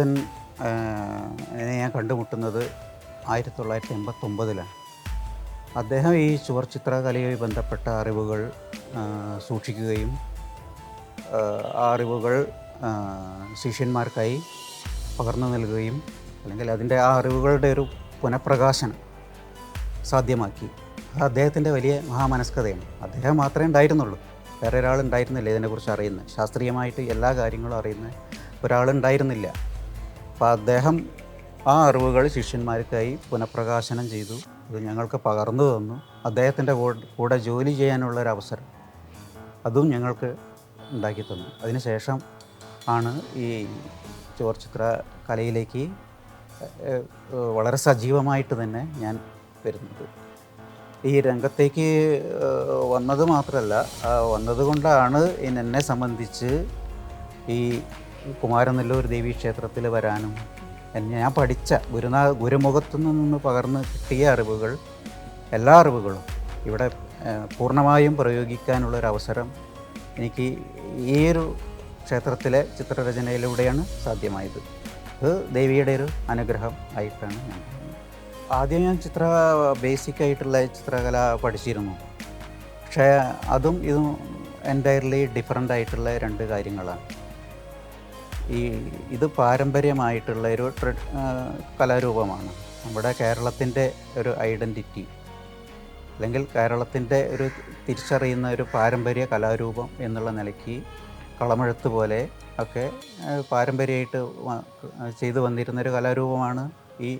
എന്നെ ഞാൻ കണ്ടുമുട്ടുന്നത് ആയിരത്തി തൊള്ളായിരത്തി എൺപത്തൊമ്പതിലാണ് അദ്ദേഹം ഈ ചുവർ ചിത്രകലയുമായി ബന്ധപ്പെട്ട അറിവുകൾ സൂക്ഷിക്കുകയും ആ, അറിവുകൾ ശിഷ്യന്മാർക്കായി പകർന്നു നൽകുകയും അല്ലെങ്കിൽ അതിന്റെ ആ അറിവുകളുടെ ഒരു പുനഃപ്രകാശനം സാധ്യമാക്കി. അത് അദ്ദേഹത്തിന്റെ വലിയ മഹാമനസ്കതയാണ്. അദ്ദേഹം മാത്രമേ ഉണ്ടായിരുന്നുള്ളൂ. വേറെ ഒരാൾ ഉണ്ടായിരുന്നില്ല ഇതിനെക്കുറിച്ച് അറിയുന്നത്. ശാസ്ത്രീയമായിട്ട് എല്ലാ കാര്യങ്ങളും അറിയുന്ന ഒരാളുണ്ടായിരുന്നില്ല. അപ്പോൾ അദ്ദേഹം ആ അറിവുകൾ ശിഷ്യന്മാർക്കായി പുനഃപ്രകാശനം ചെയ്തു. അത് ഞങ്ങൾക്ക് പകർന്നു തന്നു. അദ്ദേഹത്തിന്റെ കൂടെ- ജോലി ചെയ്യാനുള്ള ഒരു അവസരം അതും ഞങ്ങൾക്ക് ഉണ്ടാക്കി തന്നു. അതിനുശേഷം ആണ് ഈ ചുവർച്ചിത്ര കലയിലേക്ക് വളരെ സജീവമായിട്ട് തന്നെ ഞാൻ വരുന്നത്. ഈ രംഗത്തേക്ക് വന്നത് മാത്രമല്ല വന്നതുകൊണ്ടാണ് വന്നത് എന്നെ സംബന്ധിച്ച് ഈ കുമാരനെല്ലൂർ ദേവീ ക്ഷേത്രത്തിൽ വരാനും ഞാൻ പഠിച്ച ഗുരുനാ ഗുരുമുഖത്തു നിന്ന് പകർന്ന് കിട്ടിയ അറിവുകൾ എല്ലാ അറിവുകളും ഇവിടെ പൂർണമായും പ്രയോഗിക്കാനുള്ളൊരു അവസരം എനിക്ക് ഈ ഒരു ക്ഷേത്രത്തിലെ ചിത്രരചനയിലൂടെയാണ് സാധ്യമായത്. അത് ദേവിയുടെ ഒരു അനുഗ്രഹം ആയിട്ടാണ് ഞാൻ. ആദ്യം ഞാൻ ചിത്ര ബേസിക് ആയിട്ടുള്ള ചിത്രകല പഠിച്ചിരുന്നു. പക്ഷേ അതും ഇതും എന്റയർലി ഡിഫറെന്റ് ആയിട്ടുള്ള രണ്ട് കാര്യങ്ങളാണ്. ഈ ഇത് പാരമ്പര്യമായിട്ടുള്ള ഒരു കലാരൂപമാണ്. നമ്മുടെ കേരളത്തിന്റെ ഒരു ഐഡന്റിറ്റി അല്ലെങ്കിൽ കേരളത്തിന്റെ ഒരു തിരിച്ചറിയുന്ന ഒരു പാരമ്പര്യ കലാരൂപം എന്നുള്ള നിലയ്ക്ക് കളമെഴുത്ത് പോലെ ഒക്കെ പാരമ്പര്യമായിട്ട് ചെയ്തു വന്നിരുന്നൊരു കലാരൂപമാണ് ഈ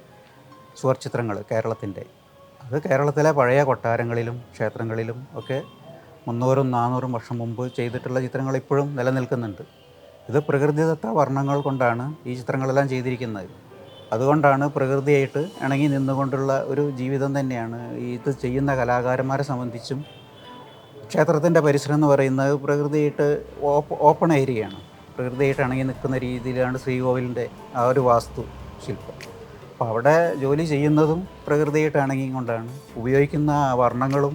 ചുവർച്ചിത്രങ്ങൾ കേരളത്തിന്റെ. അത് കേരളത്തിലെ പഴയ കൊട്ടാരങ്ങളിലും ക്ഷേത്രങ്ങളിലും ഒക്കെ മുന്നൂറും നാനൂറും വർഷം മുമ്പ് ചെയ്തിട്ടുള്ള ചിത്രങ്ങൾ ഇപ്പോഴും നിലനിൽക്കുന്നുണ്ട്. ഇത് പ്രകൃതിദത്ത വർണങ്ങൾ കൊണ്ടാണ് ഈ ചിത്രങ്ങളെല്ലാം ചെയ്തിരിക്കുന്നത്. അതുകൊണ്ടാണ് പ്രകൃതിയായിട്ട് ഇണങ്ങി നിന്നുകൊണ്ടുള്ള ഒരു ജീവിതം തന്നെയാണ് ഇത് ചെയ്യുന്ന കലാകാരന്മാരെ സംബന്ധിച്ചും ക്ഷേത്രത്തിന്റെ പരിസരം എന്ന് പറയുന്നത് പ്രകൃതിയായിട്ട് ഓപ്പ ഓപ്പൺ ഏരിയയാണ്. പ്രകൃതിയായിട്ട് ഇണങ്ങി നിൽക്കുന്ന രീതിയിലാണ് ശ്രീകോവിലിന്റെ ആ ഒരു വാസ്തു ശില്പം. അപ്പോൾ അവിടെ ജോലി ചെയ്യുന്നതും പ്രകൃതിയായിട്ട് ഇണങ്ങിക്കൊണ്ടാണ് ഉപയോഗിക്കുന്ന വർണങ്ങളും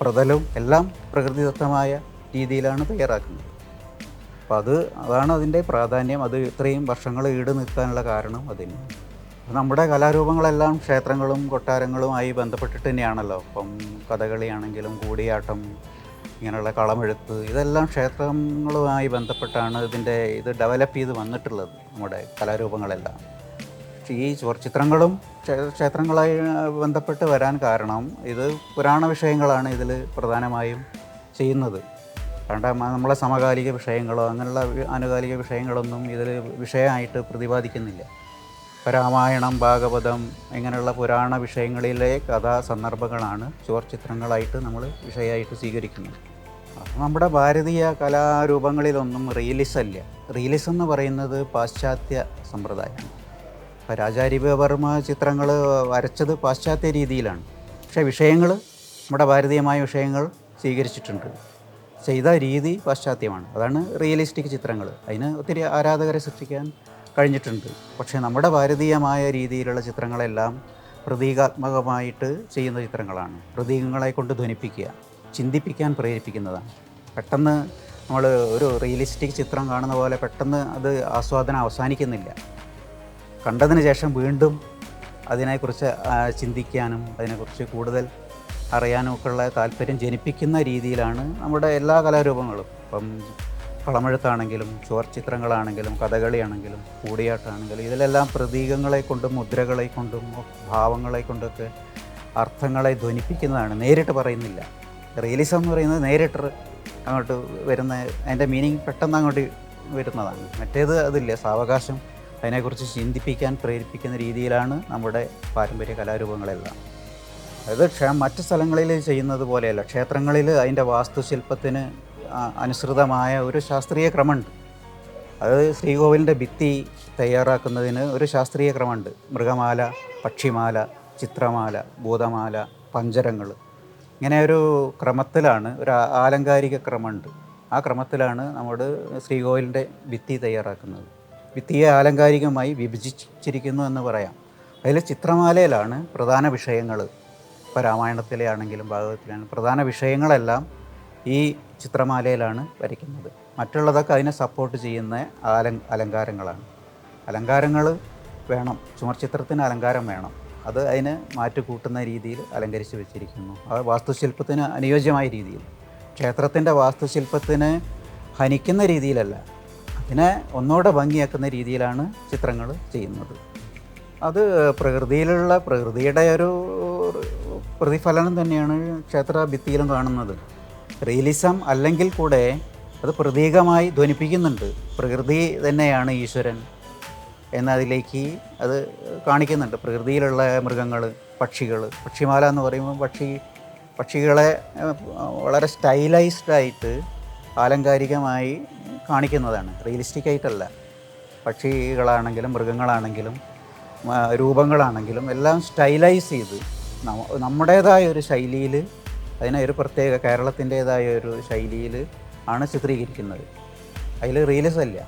പ്രതലും എല്ലാം പ്രകൃതിദത്തമായ രീതിയിലാണ് തയ്യാറാക്കുന്നത്. അപ്പോൾ അത് അതാണ് അതിന്റെ പ്രാധാന്യം. അത് ഇത്രയും വർഷങ്ങൾ ഈട് നിൽക്കാനുള്ള കാരണം അതിന്. നമ്മുടെ കലാരൂപങ്ങളെല്ലാം ക്ഷേത്രങ്ങളും കൊട്ടാരങ്ങളുമായി ബന്ധപ്പെട്ടിട്ട് തന്നെയാണല്ലോ. ഇപ്പം കഥകളിയാണെങ്കിലും കൂടിയാട്ടം ഇങ്ങനെയുള്ള കളമെഴുത്ത് ഇതെല്ലാം ക്ഷേത്രങ്ങളുമായി ബന്ധപ്പെട്ടാണ് ഇതിന്റെ ഇത് ഡെവലപ്പ് ചെയ്ത് വന്നിട്ടുള്ളത് നമ്മുടെ കലാരൂപങ്ങളെല്ലാം. ഈ ചുവർച്ചിത്രങ്ങളും ക്ഷേ- ക്ഷേത്രങ്ങളായി ബന്ധപ്പെട്ട് വരാൻ കാരണം ഇത് പുരാണ വിഷയങ്ങളാണ് ഇതിൽ പ്രധാനമായും ചെയ്യുന്നത്. കാരണം നമ്മളെ സമകാലിക വിഷയങ്ങളോ അങ്ങനെയുള്ള ആനുകാലിക വിഷയങ്ങളൊന്നും ഇതിൽ വിഷയമായിട്ട് പ്രതിപാദിക്കുന്നില്ല. രാമായണം ഭാഗവതം ഇങ്ങനെയുള്ള പുരാണ വിഷയങ്ങളിലെ കഥാ സന്ദർഭങ്ങളാണ് ചുവർച്ചിത്രങ്ങളായിട്ട് നമ്മൾ വിഷയമായിട്ട് സ്വീകരിക്കുന്നത്. നമ്മുടെ ഭാരതീയ കലാരൂപങ്ങളിലൊന്നും റിയലിസം അല്ല റിയലിസം എന്ന് പറയുന്നത് പാശ്ചാത്യ സമ്പ്രദായമാണ്. ഇപ്പോൾ രാജാരിവർമ്മ ചിത്രങ്ങൾ വരച്ചത് പാശ്ചാത്യ രീതിയിലാണ്. പക്ഷേ വിഷയങ്ങൾ നമ്മുടെ ഭാരതീയമായ വിഷയങ്ങൾ സ്വീകരിച്ചിട്ടുണ്ട്. ചെയ്ത രീതി പാശ്ചാത്യമാണ്. അതാണ് റിയലിസ്റ്റിക് ചിത്രങ്ങൾ. അതിന് ഒത്തിരി ആരാധകരെ സൃഷ്ടിക്കാൻ കഴിഞ്ഞിട്ടുണ്ട്. പക്ഷേ നമ്മുടെ ഭാരതീയമായ രീതിയിലുള്ള ചിത്രങ്ങളെല്ലാം പ്രതീകാത്മകമായിട്ട് ചെയ്യുന്ന ചിത്രങ്ങളാണ്. പ്രതീകങ്ങളെ കൊണ്ട് ധ്വനിപ്പിക്കുക ചിന്തിപ്പിക്കാൻ പ്രേരിപ്പിക്കുന്നതാണ്. പെട്ടെന്ന് നമ്മൾ ഒരു റിയലിസ്റ്റിക് ചിത്രം കാണുന്ന പോലെ പെട്ടെന്ന് അത് ആസ്വാദനം അവസാനിക്കുന്നില്ല. കണ്ടതിന് ശേഷം വീണ്ടും അതിനെക്കുറിച്ച് ചിന്തിക്കാനും അതിനെക്കുറിച്ച് കൂടുതൽ അറിയാനും ഒക്കെയുള്ള താല്പര്യം ജനിപ്പിക്കുന്ന രീതിയിലാണ് നമ്മുടെ എല്ലാ കലാരൂപങ്ങളും. ഇപ്പം കളമെഴുത്താണെങ്കിലും ചുവർ ചിത്രങ്ങളാണെങ്കിലും കഥകളിയാണെങ്കിലും കൂടിയാട്ടാണെങ്കിലും ഇതിലെല്ലാം പ്രതീകങ്ങളെ കൊണ്ടും മുദ്രകളെ കൊണ്ടും ഭാവങ്ങളെ കൊണ്ടൊക്കെ അർത്ഥങ്ങളെ ധ്വനിപ്പിക്കുന്നതാണ്. നേരിട്ട് പറയുന്നില്ല. റിയലിസം എന്ന് പറയുന്നത് നേരിട്ട് അങ്ങോട്ട് വരുന്ന അതിന്റെ മീനിങ് പെട്ടെന്ന് അങ്ങോട്ട് വരുന്നതാണ്. മറ്റേത് അതില്ല. സാവകാശം അതിനെക്കുറിച്ച് ചിന്തിപ്പിക്കാൻ പ്രേരിപ്പിക്കുന്ന രീതിയിലാണ് നമ്മുടെ പാരമ്പര്യ കലാരൂപങ്ങളെല്ലാം. അതായത് ക്ഷേ മറ്റ് സ്ഥലങ്ങളിൽ ചെയ്യുന്നത് പോലെയല്ല. ക്ഷേത്രങ്ങളിൽ അതിന്റെ വാസ്തുശില്പത്തിന് അനുസൃതമായ ഒരു ശാസ്ത്രീയ ക്രമമുണ്ട്. അത് ശ്രീകോവിലിന്റെ ഭിത്തി തയ്യാറാക്കുന്നതിന് ഒരു ശാസ്ത്രീയ ക്രമമുണ്ട്. മൃഗമാല പക്ഷിമാല ചിത്രമാല ഭൂതമാല പഞ്ചരങ്ങൾ. ഇങ്ങനെ ഒരു ക്രമത്തിലാണ് ഒരു ആലങ്കാരിക ക്രമമുണ്ട്. ആ ക്രമത്തിലാണ് നമ്മൾ ശ്രീകോവിലിന്റെ ഭിത്തി തയ്യാറാക്കുന്നത്. ഭിത്തിയെ ആലങ്കാരികമായി വിഭജിച്ചിരിക്കുന്നു എന്ന് പറയാം. അതിൽ ചിത്രമാലയിലാണ് പ്രധാന വിഷയങ്ങൾ. ഇപ്പോൾ രാമായണത്തിലെ ആണെങ്കിലും ഭാഗവതത്തിലാണെങ്കിലും പ്രധാന വിഷയങ്ങളെല്ലാം ഈ ചിത്രമാലയിലാണ് വരയ്ക്കുന്നത്. മറ്റുള്ളതൊക്കെ അതിനെ സപ്പോർട്ട് ചെയ്യുന്ന അല അലങ്കാരങ്ങളാണ്. അലങ്കാരങ്ങൾ വേണം. ചുമർചിത്രത്തിന് അലങ്കാരം വേണം. അത് അതിന് മാറ്റ് കൂട്ടുന്ന രീതിയിൽ അലങ്കരിച്ച് വെച്ചിരിക്കുന്നു. അത് വാസ്തുശില്പത്തിന് അനുയോജ്യമായ രീതിയിൽ. ക്ഷേത്രത്തിന്റെ വാസ്തുശില്പത്തിന് ഹനിക്കുന്ന രീതിയിലല്ല. അതിനെ ഒന്നുകൂടെ ഭംഗിയാക്കുന്ന രീതിയിലാണ് ചിത്രങ്ങൾ ചെയ്യുന്നത്. അത് പ്രകൃതിയിലുള്ള പ്രകൃതിയുടെ ഒരു പ്രതിഫലനം തന്നെയാണ് ക്ഷേത്ര ഭിത്തിയിലും കാണുന്നത്. റിയലിസം അല്ലെങ്കിൽ കൂടെ അത് പ്രതീകമായി ധ്വനിപ്പിക്കുന്നുണ്ട്. പ്രകൃതി തന്നെയാണ് ഈശ്വരൻ എന്നതിലേക്ക് അത് കാണിക്കുന്നുണ്ട്. പ്രകൃതിയിലുള്ള മൃഗങ്ങൾ പക്ഷികൾ പക്ഷിമാല എന്ന് പറയുമ്പോൾ പക്ഷി പക്ഷികളെ വളരെ സ്റ്റൈലൈസ്ഡായിട്ട് ആലങ്കാരികമായി കാണിക്കുന്നതാണ്. റിയലിസ്റ്റിക് ആയിട്ടല്ല പക്ഷികളാണെങ്കിലും മൃഗങ്ങളാണെങ്കിലും രൂപങ്ങളാണെങ്കിലും എല്ലാം സ്റ്റൈലൈസ് ചെയ്ത് നമ്മുടേതായ ഒരു ശൈലിയിൽ അതിനെ ഒരു പ്രത്യേക കേരളത്തിന്റേതായ ഒരു ശൈലിയിൽ ആണ് ചിത്രീകരിക്കുന്നത്. അതിൽ റിയലിസം അല്ല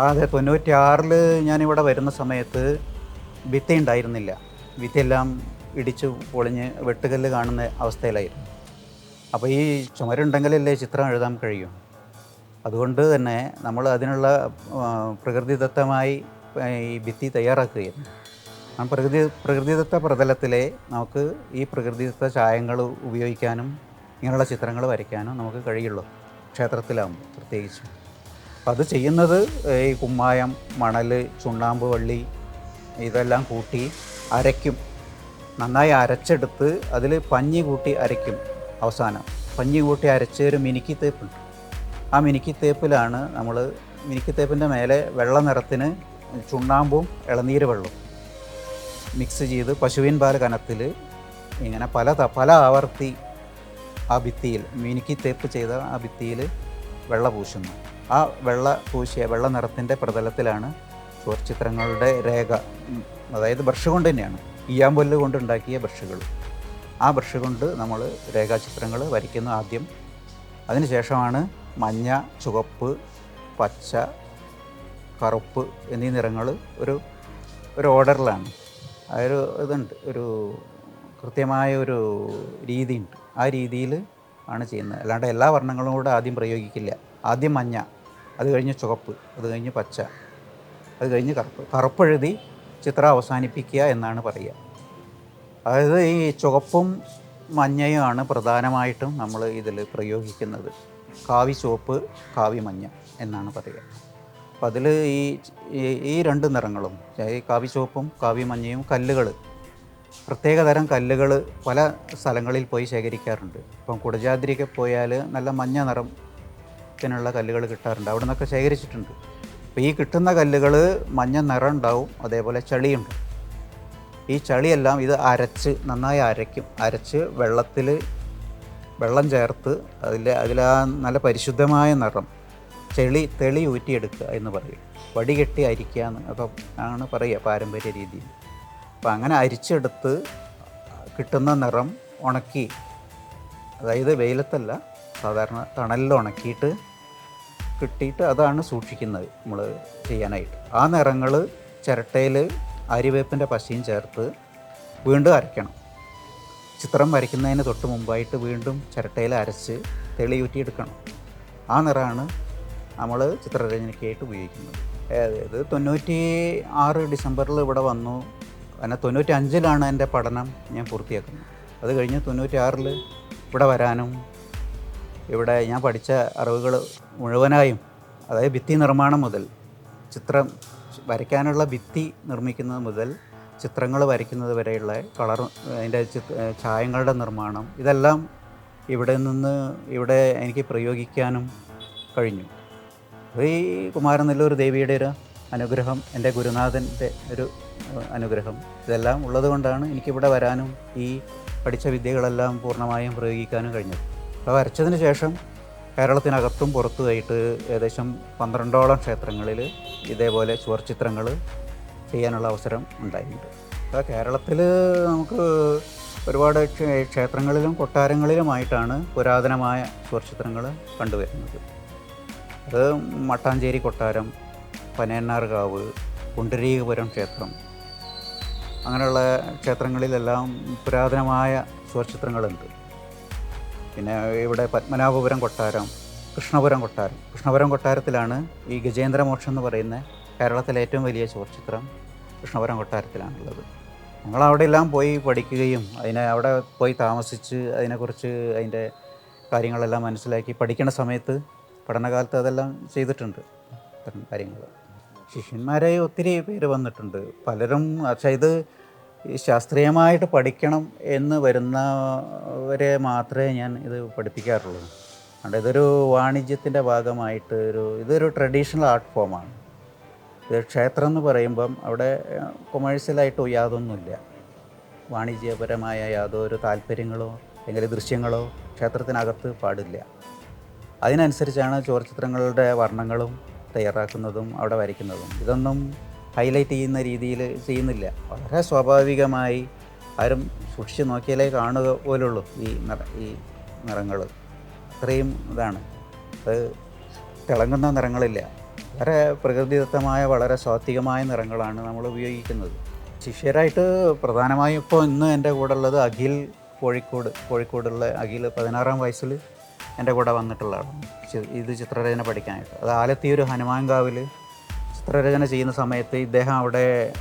അതെ തൊണ്ണൂറ്റി ആറിൽ ഞാനിവിടെ വരുന്ന സമയത്ത് ഭിത്തി ഉണ്ടായിരുന്നില്ല. ഭിത്തിയെല്ലാം ഇടിച്ചു പൊളിഞ്ഞ് വെട്ടുകല്ല് കാണുന്ന അവസ്ഥയിലായിരുന്നു. അപ്പോൾ ഈ ചുമരുണ്ടെങ്കിലല്ലേ ചിത്രം എഴുതാൻ കഴിയും? അതുകൊണ്ട് തന്നെ നമ്മൾ അതിനുള്ള പ്രകൃതിദത്തമായി ഈ ഭിത്തി തയ്യാറാക്കുകയായിരുന്നു. ആ പ്രകൃതി പ്രകൃതിദത്ത പ്രതലത്തിലെ നമുക്ക് ഈ പ്രകൃതിദത്ത ചായങ്ങൾ ഉപയോഗിക്കാനും ഇങ്ങനെയുള്ള ചിത്രങ്ങൾ വരയ്ക്കാനും നമുക്ക് കഴിയുള്ളൂ. ക്ഷേത്രത്തിലാകുമ്പോൾ പ്രത്യേകിച്ച്. അപ്പം അത് ചെയ്യുന്നത് ഈ കുമ്മായം മണൽ ചുണ്ണാമ്പ് വള്ളി ഇതെല്ലാം കൂട്ടി അരയ്ക്കും. നന്നായി അരച്ചെടുത്ത് അതിൽ പഞ്ഞി കൂട്ടി അരയ്ക്കും അവസാനം. പഞ്ഞി കൂട്ടി അരച്ച ഒരു മിനുക്കി തേപ്പുണ്ട് ആ മിനുക്കി തേപ്പിലാണ് നമ്മൾ മിനുക്കി തേപ്പിന്റെ മേലെ വെള്ള നിറത്തിന് ചുണ്ണാമ്പും ഇളനീര് വെള്ളവും. മിക്സ് ചെയ്ത് പശുവിൻ പാൽ കനത്തിൽ ഇങ്ങനെ പല പല ആവർത്തി ആ ഭിത്തിയിൽ മിനുക്കി തേപ്പ് ചെയ്ത ആ ഭിത്തിയിൽ വെള്ള പൂശുന്നു. ആ വെള്ള പൂശിയ വെള്ള നിറത്തിന്റെ പ്രതലത്തിലാണ് ചുവർച്ചിത്രങ്ങളുടെ രേഖ. അതായത് ബ്രഷ് കൊണ്ട് തന്നെയാണ്. ഈയാമ്പൊല്ല് കൊണ്ടുണ്ടാക്കിയ ബ്രഷുകൾ. ആ ബ്രഷ് കൊണ്ട് നമ്മൾ രേഖാചിത്രങ്ങൾ വരയ്ക്കുന്നു ആദ്യം. അതിനുശേഷമാണ് മഞ്ഞ ചുവപ്പ് പച്ച കറുപ്പ് എന്നീ നിറങ്ങൾ ഒരു ഒരു ഓർഡറിലാണ്. ഒരു ഇതുണ്ട് ഒരു കൃത്യമായ ഒരു രീതിയുണ്ട്. ആ രീതിയിൽ ആണ് ചെയ്യുന്നത്. അല്ലാണ്ട് എല്ലാ വർണങ്ങളും കൂടെ ആദ്യം പ്രയോഗിക്കില്ല. ആദ്യം മഞ്ഞ അത് കഴിഞ്ഞ് ചുവപ്പ് അത് കഴിഞ്ഞ് പച്ച അത് കഴിഞ്ഞ് കറുപ്പ്. കറുപ്പെഴുതി ചിത്രം അവസാനിപ്പിക്കുക എന്നാണ് പറയുക. അതായത് ഈ ചുവപ്പും മഞ്ഞയുമാണ് പ്രധാനമായിട്ടും നമ്മൾ ഇതിൽ പ്രയോഗിക്കുന്നത്. കാവി ചുവപ്പ് കാവി മഞ്ഞ എന്നാണ് പറയുക. അപ്പം അതിൽ ഈ ഈ- രണ്ട് നിറങ്ങളും ഈ കാവി ചുവപ്പും കാവി മഞ്ഞയും കല്ലുകൾ പ്രത്യേകതരം കല്ലുകൾ പല സ്ഥലങ്ങളിൽ പോയി ശേഖരിക്കാറുണ്ട്. ഇപ്പം കുടജാദ്രിയൊക്കെ പോയാൽ നല്ല മഞ്ഞ നിറത്തിനുള്ള കല്ലുകൾ കിട്ടാറുണ്ട്. അവിടെ നിന്നൊക്കെ ശേഖരിച്ചിട്ടുണ്ട്. അപ്പോൾ ഈ കിട്ടുന്ന കല്ലുകൾ മഞ്ഞ നിറം ഉണ്ടാവും അതേപോലെ ചളിയുണ്ട്. ഈ ചളിയെല്ലാം ഇത് അരച്ച് നന്നായി അരയ്ക്കും. അരച്ച് വെള്ളത്തിൽ വെള്ളം ചേർത്ത് അതിൽ ആ നല്ല പരിശുദ്ധമായ നിറം ചെളി തെളി ഊറ്റിയെടുക്കുക എന്ന് പറയും. വടികെട്ടി അരിക്കുക എന്ന്. അപ്പം ആണ് പറയുക പാരമ്പര്യ രീതിയിൽ അപ്പം അങ്ങനെ അരിച്ചെടുത്ത് കിട്ടുന്ന നിറം ഉണക്കി അതായത് വെയിലത്തല്ല സാധാരണ തണലിൽ ഉണക്കിയിട്ട് കിട്ടിയിട്ട് അതാണ് സൂക്ഷിക്കുന്നത് നമ്മൾ ചെയ്യാനായിട്ട്. ആ നിറങ്ങൾ ചിരട്ടയിൽ അരിവേപ്പിന്റെ പശയും ചേർത്ത് വീണ്ടും അരയ്ക്കണം. ചിത്രം വരയ്ക്കുന്നതിന് തൊട്ട് മുമ്പായിട്ട് വീണ്ടും ചിരട്ടയിൽ അരച്ച് തെളിയൂറ്റിയെടുക്കണം ആ നിറമാണ് നമ്മൾ ചിത്രരചനയ്ക്കായിട്ട് ഉപയോഗിക്കുന്നത്. അതായത് തൊണ്ണൂറ്റി ആറ് ഡിസംബറിൽ ഇവിടെ വന്നു. അങ്ങനെ തൊണ്ണൂറ്റി അഞ്ചിലാണ് എന്റെ പഠനം ഞാൻ പൂർത്തിയാക്കുന്നത്. അത് കഴിഞ്ഞ് തൊണ്ണൂറ്റി ആറിൽ ഇവിടെ വരാനും ഇവിടെ ഞാൻ പഠിച്ച അറിവുകൾ മുഴുവനായും അതായത് ഭിത്തി നിർമ്മാണം മുതൽ ചിത്രം വരയ്ക്കാനുള്ള ഭിത്തി നിർമ്മിക്കുന്നത് മുതൽ ചിത്രങ്ങൾ വരയ്ക്കുന്നത് വരെയുള്ള കളർ അതിന്റെ ചായങ്ങളുടെ നിർമ്മാണം ഇതെല്ലാം ഇവിടെ നിന്ന് ഇവിടെ എനിക്ക് പ്രയോഗിക്കാനും കഴിഞ്ഞു. ഈ നല്ലൊരു ദേവിയുടെ ഒരു അനുഗ്രഹം എന്റെ ഗുരുനാഥന്റെ ഒരു അനുഗ്രഹം ഇതെല്ലാം ഉള്ളതുകൊണ്ടാണ് എനിക്കിവിടെ വരാനും ഈ പഠിച്ച വിദ്യകളെല്ലാം പൂർണമായും പ്രയോഗിക്കാനും കഴിഞ്ഞത്. അപ്പോൾ വരച്ചതിന് ശേഷം കേരളത്തിനകത്തും പുറത്തുമായിട്ട് ഏകദേശം പന്ത്രണ്ടോളം ക്ഷേത്രങ്ങളിൽ ഇതേപോലെ ചുവർച്ചിത്രങ്ങൾ ചെയ്യാനുള്ള അവസരം ഉണ്ടായിട്ടുണ്ട്. അപ്പോൾ കേരളത്തിൽ നമുക്ക് ഒരുപാട് ക്ഷേ- ക്ഷേത്രങ്ങളിലും കൊട്ടാരങ്ങളിലുമായിട്ടാണ് പുരാതനമായ ചുവർച്ചിത്രങ്ങൾ കണ്ടുവരുന്നത്. അത് മട്ടാഞ്ചേരി കൊട്ടാരം പനയന്നാർകാവ് പുണ്ടരീകപുരം ക്ഷേത്രം. അങ്ങനെയുള്ള ക്ഷേത്രങ്ങളിലെല്ലാം പുരാതനമായ ചുവർച്ചിത്രങ്ങളുണ്ട് പിന്നെ ഇവിടെ പത്മനാഭപുരം കൊട്ടാരം കൃഷ്ണപുരം കൊട്ടാരം. കൃഷ്ണപുരം കൊട്ടാരത്തിലാണ് ഈ ഗജേന്ദ്രമോക്ഷം എന്ന് പറയുന്ന കേരളത്തിലെ ഏറ്റവും വലിയ ചുവർച്ചിത്രം കൃഷ്ണപുരം കൊട്ടാരത്തിലാണുള്ളത്. ഞങ്ങൾ അവിടെയെല്ലാം പോയി പഠിക്കുകയും അതിനെ അവിടെ പോയി താമസിച്ച് അതിനെക്കുറിച്ച് അതിന്റെ കാര്യങ്ങളെല്ലാം മനസ്സിലാക്കി പഠിക്കുന്ന സമയത്ത് പഠനകാലത്ത് അതെല്ലാം ചെയ്തിട്ടുണ്ട്. അത്തരം കാര്യങ്ങൾ. ശിഷ്യന്മാരായി ഒത്തിരി പേര് വന്നിട്ടുണ്ട്. പലരും പക്ഷേ ഇത് ശാസ്ത്രീയമായിട്ട് പഠിക്കണം എന്ന് വരുന്നവരെ മാത്രമേ ഞാൻ ഇത് പഠിപ്പിക്കാറുള്ളൂ. അതുകൊണ്ട് ഇതൊരു വാണിജ്യത്തിന്റെ ഭാഗമായിട്ട് ഒരു ഇതൊരു ട്രഡീഷണൽ ആർട്ട് ഫോമാണ്. ഇത് ക്ഷേത്രം എന്ന് പറയുമ്പം അവിടെ കൊമേഴ്സ്യലായിട്ട് യാതൊന്നുമില്ല. വാണിജ്യപരമായ യാതൊരു താല്പര്യങ്ങളോ അല്ലെങ്കിൽ ദൃശ്യങ്ങളോ ക്ഷേത്രത്തിനകത്ത് പാടില്ല. അതിനനുസരിച്ചാണ് ചുവർച്ചിത്രങ്ങളുടെ വർണങ്ങളും തയ്യാറാക്കുന്നതും അവിടെ വരയ്ക്കുന്നതും. ഇതൊന്നും ഹൈലൈറ്റ് ചെയ്യുന്ന രീതിയിൽ ചെയ്യുന്നില്ല. വളരെ സ്വാഭാവികമായി ആരും സൂക്ഷിച്ച് നോക്കിയാലേ കാണുക പോലുള്ളൂ ഈ നിറ ഈ നിറങ്ങൾ. അത്രയും ഇതാണ്. അത് തിളങ്ങുന്ന നിറങ്ങളില്ല. വളരെ പ്രകൃതിദത്തമായ വളരെ സ്വാത്വികമായ നിറങ്ങളാണ് നമ്മൾ ഉപയോഗിക്കുന്നത്. ശിഷ്യരായിട്ട് പ്രധാനമായും ഇപ്പോൾ ഇന്ന് എന്റെ കൂടെ ഉള്ളത് അഖിൽ കോഴിക്കോട് കോഴിക്കോടുള്ള അഖിൽ പതിനാറാം വയസ്സിൽ എന്റെ കൂടെ വന്നിട്ടുള്ളതാണ്. ഇത് ചിത്രരചന പഠിക്കാനായിട്ട്. അത് ആലത്തിയൊരു ഹനുമാൻകാവിൽ ചിത്രരചന ചെയ്യുന്ന സമയത്ത് ഇദ്ദേഹം അവിടെ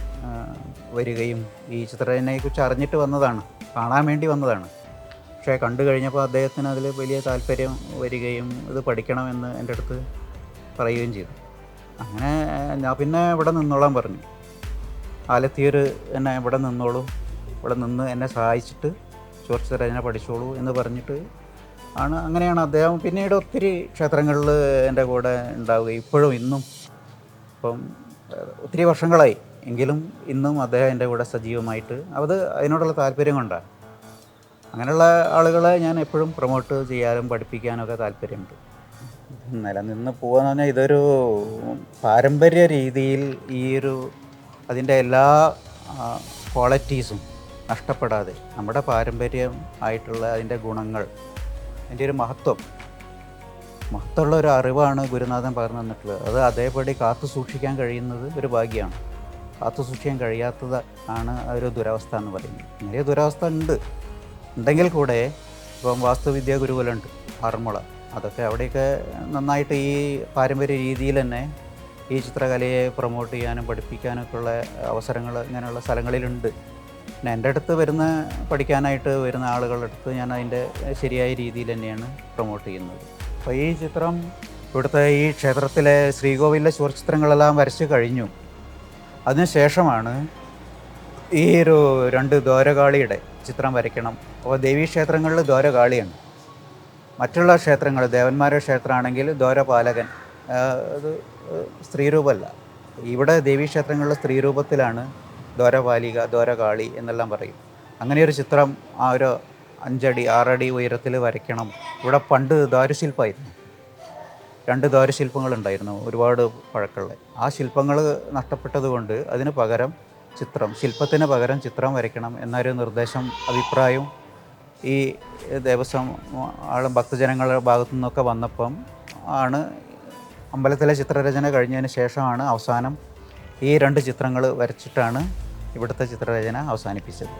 വരികയും ഈ ചിത്രരചനയെക്കുറിച്ച് അറിഞ്ഞിട്ട് വന്നതാണ്. കാണാൻ വേണ്ടി വന്നതാണ്. പക്ഷേ കണ്ടു കഴിഞ്ഞപ്പോൾ അദ്ദേഹത്തിന് അതിൽ വലിയ താല്പര്യം വരികയും ഇത് പഠിക്കണമെന്ന് എന്റെ അടുത്ത് പറയുകയും ചെയ്തു. അങ്ങനെ ഞാൻ പിന്നെ ഇവിടെ നിന്നോളാൻ പറഞ്ഞു. ആലത്തിയൂർ എന്നെ ഇവിടെ നിന്നോളൂ. ഇവിടെ നിന്ന് എന്നെ സഹായിച്ചിട്ട് ചോർച്ച രചന പഠിച്ചോളൂ എന്ന് പറഞ്ഞിട്ട് ആണ്. അങ്ങനെയാണ് അദ്ദേഹം പിന്നീട് ഒത്തിരി ക്ഷേത്രങ്ങളിൽ എന്റെ കൂടെ ഉണ്ടാവുക ഇപ്പോഴും ഇന്നും. ഇപ്പം ഒത്തിരി വർഷങ്ങളായി. എങ്കിലും ഇന്നും അദ്ദേഹം എന്റെ കൂടെ സജീവമായിട്ട് അത് അതിനോടുള്ള താല്പര്യം കൊണ്ടാണ്. അങ്ങനെയുള്ള ആളുകളെ ഞാൻ എപ്പോഴും പ്രൊമോട്ട് ചെയ്യാനും പഠിപ്പിക്കാനൊക്കെ താല്പര്യമുണ്ട്. നിലനിന്ന് പോകാന്ന് പറഞ്ഞാൽ ഇതൊരു പാരമ്പര്യ രീതിയിൽ ഈ ഒരു അതിന്റെ എല്ലാ ക്വാളിറ്റീസും നഷ്ടപ്പെടാതെ നമ്മുടെ പാരമ്പര്യം ആയിട്ടുള്ള അതിന്റെ ഗുണങ്ങൾ അതിന്റെ ഒരു മഹത്വം. മഹത്വമുള്ള ഒരു അറിവാണ് ഗുരുനാഥൻ പകർന്നു തന്നിട്ടുള്ളത്. അത് അതേപടി കാത്തു സൂക്ഷിക്കാൻ കഴിയുന്നത് ഒരു ഭാഗ്യമാണ്. കാത്തു സൂക്ഷിക്കാൻ കഴിയാത്തത് ആണ് ഒരു ദുരവസ്ഥ എന്ന് പറയുന്നത്. വലിയ ദുരവസ്ഥ ഉണ്ട്. ഉണ്ടെങ്കിൽ കൂടെ ഇപ്പം വാസ്തുവിദ്യ ഗുരുകുലമുണ്ട് ആറന്മുള അതൊക്കെ അവിടെയൊക്കെ നന്നായിട്ട് ഈ പാരമ്പര്യ രീതിയിൽ തന്നെ ഈ ചിത്രകലയെ പ്രൊമോട്ട് ചെയ്യാനും പഠിപ്പിക്കാനൊക്കെ ഉള്ള അവസരങ്ങൾ ഇങ്ങനെയുള്ള സ്ഥലങ്ങളിലുണ്ട്. എന്റെ അടുത്ത് വരുന്ന പഠിക്കാനായിട്ട് വരുന്ന ആളുകളുടെ അടുത്ത് ഞാൻ അതിന്റെ ശരിയായ രീതിയിൽ തന്നെയാണ് പ്രൊമോട്ട് ചെയ്യുന്നത്. അപ്പോൾ ഈ ചിത്രം ഇവിടുത്തെ ഈ ക്ഷേത്രത്തിലെ ശ്രീകോവിലെ ചുവർച്ചിത്രങ്ങളെല്ലാം വരച്ച് കഴിഞ്ഞു. അതിനുശേഷമാണ് ഈ ഒരു രണ്ട് ദ്വാരകാളിയുടെ ചിത്രം വരയ്ക്കണം. അപ്പോൾ ദേവീക്ഷേത്രങ്ങളിൽ ദ്വാരകാളിയാണ്. മറ്റുള്ള ക്ഷേത്രങ്ങൾ ദേവന്മാരുടെ ക്ഷേത്രമാണെങ്കിൽ ദ്വാരപാലകൻ അത് സ്ത്രീരൂപമല്ല. ഇവിടെ ദേവീക്ഷേത്രങ്ങളിൽ സ്ത്രീരൂപത്തിലാണ് ദ്വാരപാലിക ദ്വാരകാളി എന്നെല്ലാം പറയും. അങ്ങനെ ഒരു ചിത്രം ആ ഒരു അഞ്ചടി ആറടി ഉയരത്തിൽ വരയ്ക്കണം. ഇവിടെ പണ്ട് ദ്വാരശില്പമായിരുന്നു രണ്ട് ദ്വാരശില്പങ്ങളുണ്ടായിരുന്നു ഒരുപാട് പഴക്കമുള്ള ആ ശില്പങ്ങൾ നഷ്ടപ്പെട്ടതുകൊണ്ട് അതിന് പകരം ചിത്രം ശില്പത്തിന് പകരം ചിത്രം വരയ്ക്കണം എന്നൊരു നിർദ്ദേശം അഭിപ്രായം ഈ ദേവസ്വം ആളും ഭക്തജനങ്ങളുടെ ഭാഗത്തു നിന്നൊക്കെ വന്നപ്പം ആണ് അമ്പലത്തിലെ ചിത്രരചന കഴിഞ്ഞതിന് ശേഷമാണ് അവസാനം ഈ രണ്ട് ചിത്രങ്ങൾ വരച്ചിട്ടാണ് ഇവിടുത്തെ ചിത്രരചന അവസാനിപ്പിച്ചത്.